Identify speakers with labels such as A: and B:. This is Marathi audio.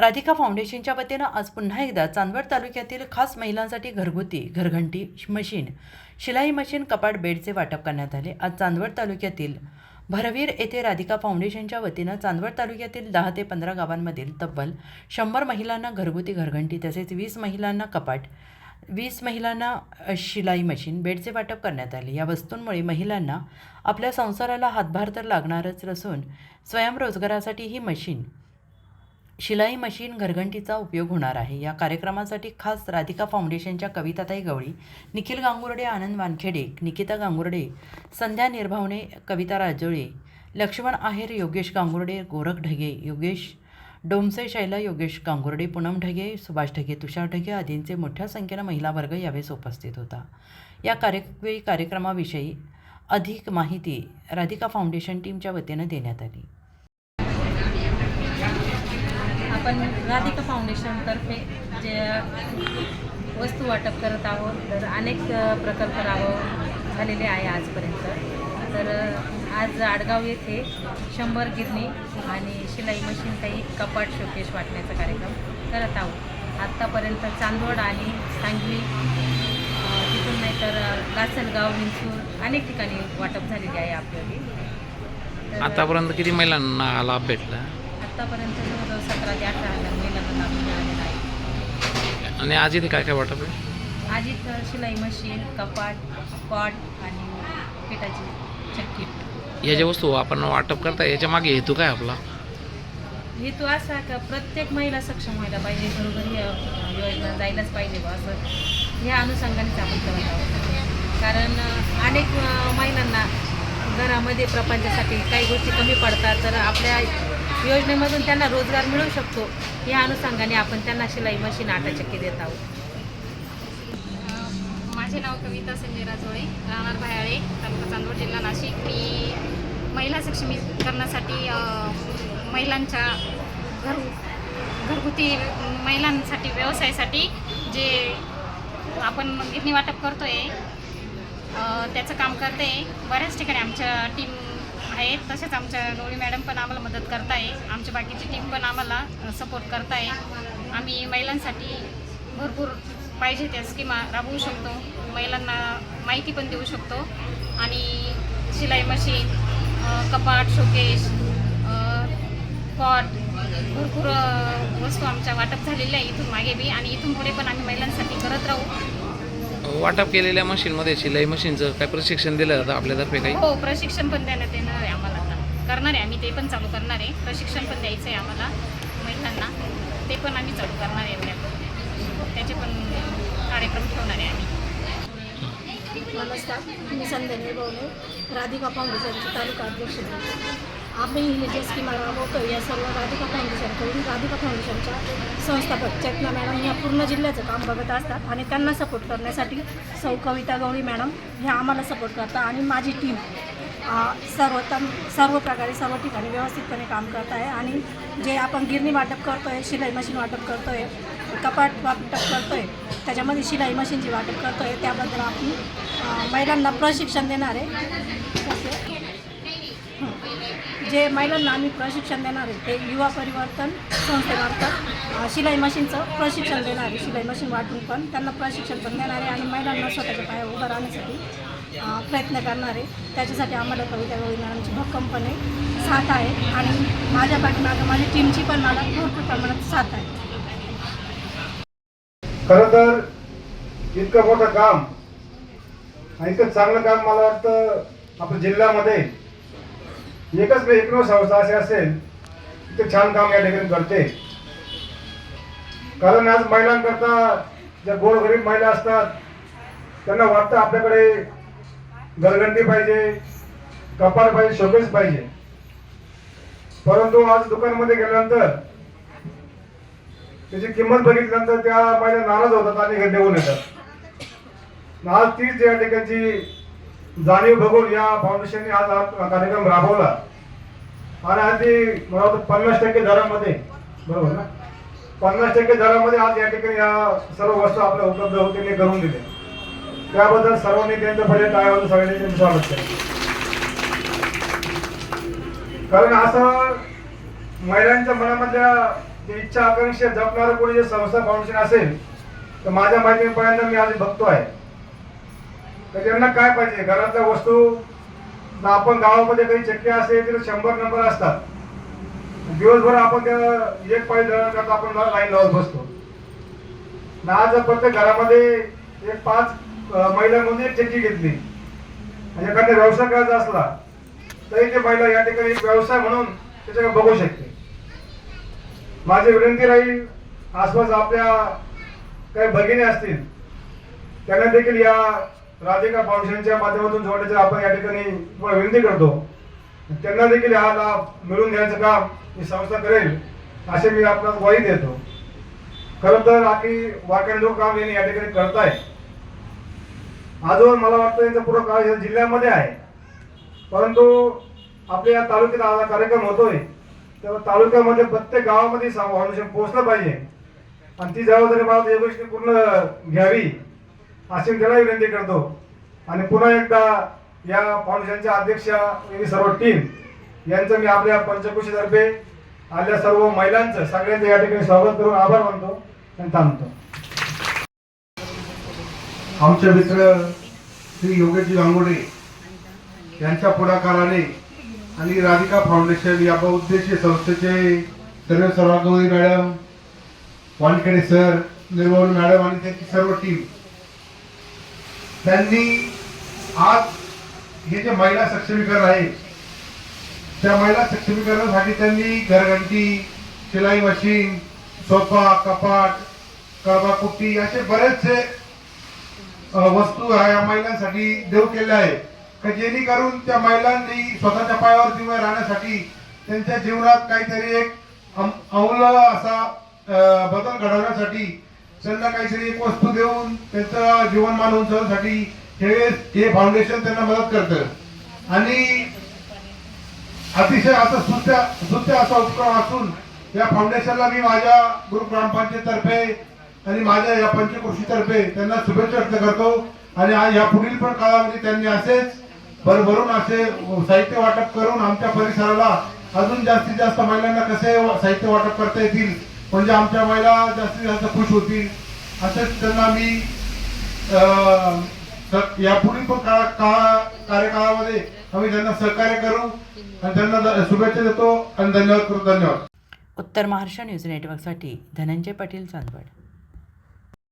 A: राधिका फाउंडेशनच्या वतीनं आज पुन्हा एकदा चांदवड तालुक्यातील खास महिलांसाठी घरगुती घरघंटी मशीन शिलाई मशीन कपाट बेडचे वाटप करण्यात आले. आज चांदवड तालुक्यातील भरवीर येथे राधिका फाउंडेशनच्या वतीनं चांदवड तालुक्यातील दहा ते पंधरा गावांमधील तब्बल शंभर महिलांना घरगुती घरघंटी तसेच वीस महिलांना कपाट वीस महिलांना शिलाई मशीन बेडचे वाटप करण्यात आले. या वस्तूंमुळे महिलांना आपल्या संसाराला हातभार तर लागणारच नसून स्वयंरोजगारासाठी ही मशीन शिलाई मशीन घरघंटीचा उपयोग होणार आहे. या कार्यक्रमासाठी खास राधिका फाउंडेशनच्या कविताताई गवळी निखिल गांगुर्डे आनंद वानखेडे निकिता गांगुर्डे संध्या निर्भावणे कविता राजोळे लक्ष्मण आहेर योगेश गांगुर्डे गोरख ढगे योगेश डोमसे शैला योगेश गांगुर्डे पूनम ढगे सुभाष ढगे तुषार ढगे आदींचे मोठ्या संख्येनं महिला वर्ग यावेळेस उपस्थित होता. या कार्यवेळी कार्यक्रमाविषयी अधिक माहिती राधिका फाउंडेशन टीमच्या वतीनं देण्यात आली.
B: आपण राधिका फाउंडेशनतर्फे जे वस्तू वाटप करत आहोत तर अनेक प्रकल्प राबव झालेले आहे आजपर्यंत. तर आज आडगाव येथे शंभर गिरणी आणि शिलाई मशीन काही कपाट शोकेश वाटण्याचा कार्यक्रम करत आहोत. आत्तापर्यंत चांदवड आणि सांगली तिथून नाहीतर अ, लासलगाव विंचूर अनेक ठिकाणी वाटप झालेली आहे आपल्याली. तर,
C: आतापर्यंत किती महिलांना लाभ भेटला?
B: आत्तापर्यंत जवळजवळ सतरा ते अठरा हजार महिलांना लाभ मिळालेला आहे.
C: आणि आज इथे काय काय वाटप आहे?
B: आज इथं शिलाई मशीन कपाट पॉट आणि पिठाची चक्की.
C: या ज्या वस्तू आपण वाटप करता याच्या मागे हेतू काय आपला?
B: हेतू असा का प्रत्येक महिला सक्षम व्हायला पाहिजे घरोघरी अ, योजना जायलाच पाहिजे बा असं. ह्या अनुषंगानेच आपण करत आहोत. कारण अ, अनेक अ, महिलांना घरामध्ये प्रपंचासाठी काही गोष्टी कमी पडतात तर आपल्या योजनेमधून त्यांना रोजगार मिळू शकतो या अनुषंगाने आपण त्यांना शिलाई मशीन आटा चक्की देत आहोत.
D: माझे नाव कविता संजय राजोळे राहणार भायाळे तालुका चांदवड जिल्हा नाशिक. मी महिला सक्षमीकरणासाठी महिलांच्या घर घरगुती महिलांसाठी व्यवसायासाठी जे आपण गिरणी वाटप करतो आहे त्याचं काम करते. बऱ्याच ठिकाणी आमच्या टीम आहेत तसेच आमच्या गवळी मॅडम पण आम्हाला मदत करताय. आमच्या बाकीची टीम पण आम्हाला सपोर्ट करताय. आम्ही महिलांसाठी भरपूर पाहिजे त्या स्कीमा राबवू शकतो. महिलांना माहिती पण देऊ शकतो. आणि शिलाई मशीन कपाट शोकेश पॉट भरपूर वस्तू आमच्या वाटप झालेल्या आहे. इथून मागे बी. आणि इथून पुढे पण आम्ही महिलांसाठी करत राहू.
C: वाटप केलेल्या मशीनमध्ये शिलाई मशीनचं काय प्रशिक्षण दिलं जातं आपल्यातर्फे काही?
D: हो प्रशिक्षण पण देण्यात येणार आहे आम्हाला आता. करणार आहे आम्ही ते पण चालू करणार आहे. प्रशिक्षण पण द्यायचं आहे आम्हाला महिलांना. ते पण आम्ही चालू करणार आहे उद्या त्याचे पण कार्यक्रम ठेवणार आहे आम्ही.
E: नमस्कार मी संध्या निर्भवणे राधिका फाउंडेशनचे तालुका अध्यक्ष. आम्ही ही जे स्कीमा राबवतो या सर्व राधिका फाउंडेशनकडून राधिका फाउंडेशनच्या संस्थापक चेतना मॅडम या पूर्ण जिल्ह्याचं काम बघत असतात आणि त्यांना सपोर्ट करण्यासाठी सौ कविता गवळी मॅडम ह्या आम्हाला सपोर्ट करतात आणि माझी टीम सर्वोत्तम सर्व प्रकारे सर्व ठिकाणी व्यवस्थितपणे काम करत आहे आणि जे आपण गिरणी वाटप करतो आहे शिलाई मशीन वाटप करतो आहे कपाट वाटप करतो आहे त्याच्यामध्ये शिलाई मशीनची वाटप करतो आहे त्याबद्दल आपण महिलांना प्रशिक्षण देणार आहे. तसे जे महिलांना आम्ही प्रशिक्षण देणार आहे ते युवा परिवर्तन संस्थेमार्फत शिलाई मशीनचं प्रशिक्षण देणार आहे शिलाई मशीन वाटून पण त्यांना प्रशिक्षण पण देणार आहे आणि महिलांना स्वतःच्या पाया उभं राहण्यासाठी प्रयत्न करणार आहे. त्याच्यासाठी आम्हाला कविता गवळी मॅडमची भक्कमपणे साथ आहे आणि माझ्या पाठीमागं माझ्या टीमची पण मला भरपूर प्रमाणात साथ आहे.
F: खरं तर इतकं मोठं काम आणि इतकं चांगलं काम मला वाटतं आपल्या जिल्ह्यामध्ये एकच एकमेव संस्था असे असेल ते छान काम या ठिकाणी करते. कारण आज महिलांकरता ज्या गोरगरीब महिला असतात त्यांना वाटतं आपल्याकडे गरगंडी पाहिजे कपाळ पाहिजे शोकेस पाहिजे. परंतु आज दुकानमध्ये गेल्यानंतर त्याची किंमत बघितल्यानंतर त्या महिला नाराज होतात आणि घरी देऊन येतात. आज तीच या ठिकाणची जाणीव बघून या फाउंडेशनने आज हा कार्यक्रम राबवला. आणि आज ती मला वाटतं पन्नास टक्के दरामध्ये बरोबर ना? पन्नास टक्के दरामध्ये आज या ठिकाणी या सर्व वस्तू आपल्या उपलब्ध होतील ते करून दिले. त्याबद्दल सर्वांनी त्यांचं पहिले काय होतं सगळ्यांनी त्यांचं स्वागत केलं. कारण असं महिलांच्या मनामधल्या इच्छा आकांक्षा जपणारं कोणी जे संस्था फाउंडेशन असेल तर माझ्या माहितीने पहिल्यांदा मी आज बघतो आहे तर त्यांना काय पाहिजे? घरातल्या वस्तू आपण गावामध्ये काही चक्की असेल तर शंभर नंबर असतात. दिवसभर आपण त्या एक पाय करता आपण लाईन लावत बसतो. ना आज प्रत्येक घरामध्ये एक पाच महिलांमध्ये एक चक्की घेतली एखादा व्यवसाय करायचा असला तरी ते महिला या ठिकाणी एक व्यवसाय म्हणून त्याच्याकडे बघू शकते. माझी विनंती राहील आसपास आपल्या काही भगिनी असतील त्यांना देखील या राधिका फाउंडेशनच्या माध्यमातून जोडण्याची आपण या ठिकाणी विनंती करतो. त्यांना देखील हा लाभ मिळून घ्यायचं काम ही संस्था करेल असे मी आपणास ग्वाही देतो. खरं तर आखी वाकणजो काम यांनी या ठिकाणी करताय आजवर मला वाटतं यांचं पूर्ण काळ या जिल्ह्यामध्ये आहे. परंतु आपल्या या तालुक्यात आज कार्यक्रम होतोय तर तालुक्यामध्ये प्रत्येक गावामध्ये फाउंडेशन पोहोचलं पाहिजे. आणि ती जबाबदारी मला या गोष्टी पूर्ण घ्यावी. अशी मी त्याला विनंती करतो. आणि पुन्हा एकदा या फाउंडेशनच्या अध्यक्षा आणि सर्व टीम यांचं मी आपल्या पंचकृषीतर्फे आल्या सर्व महिलांचं सगळ्यांचं या ठिकाणी स्वागत करून आभार मानतो आणि थांबतो.
G: आमचे मित्र श्री योगेशजी गांगोडे यांच्या पुढाकाराने आणि राधिका फाउंडेशन या बहुउद्देशीय संस्थेचे सर्व सर्वांगोरी madam Wankhede sir Nirmal madam आणि त्यांची सर्व टीम त्यांनी आज हे जे महिला सक्षमीकरण आहे त्या महिला सक्षमीकरणासाठी त्यांनी घरघंटी शिलाई मशीन सोफा कपाट कळबाकुट्टी असे बरेचसे वस्तू या महिलांसाठी देऊ केल्या आहे का जेणेकरून त्या महिलांनी स्वतःच्या पायावरती उभे राहण्यासाठी त्यांच्या जीवनात काहीतरी एक अमूल असा बदल घडवण्यासाठी त्यांना काहीतरी एक वस्तू देऊन त्यांचं जीवनमान उंचवण्यासाठी हे हे फाउंडेशन त्यांना मदत करतं. आणि अतिशय असं सुत्य सुत्य असा उपक्रम असून या फाउंडेशनला मी माझ्या ग्रुप ग्रामपंचायत तर्फे आणि माझ्या या पंचकृषीतर्फे त्यांना शुभेच्छा व्यक्त करतो. आणि आज या पुढील पण काळामध्ये त्यांनी असेच भरभरून असे साहित्य वाटप करून आमच्या परिसराला अजून जास्तीत जास्त महिलांना कसे साहित्य वाटप करता येतील म्हणजे आमच्या महिला जास्तीत जास्त खुश होतील. असेच त्यांना मी अं, यापुढील पण काळा काळा- कार्यकाळामध्ये आम्ही त्यांना सहकार्य करू आणि त्यांना शुभेच्छा देतो आणि धन्यवाद करू धन्यवाद.
A: उत्तर महाराष्ट्र न्यूज नेटवर्कसाठी धनंजय पाटील चांदवड.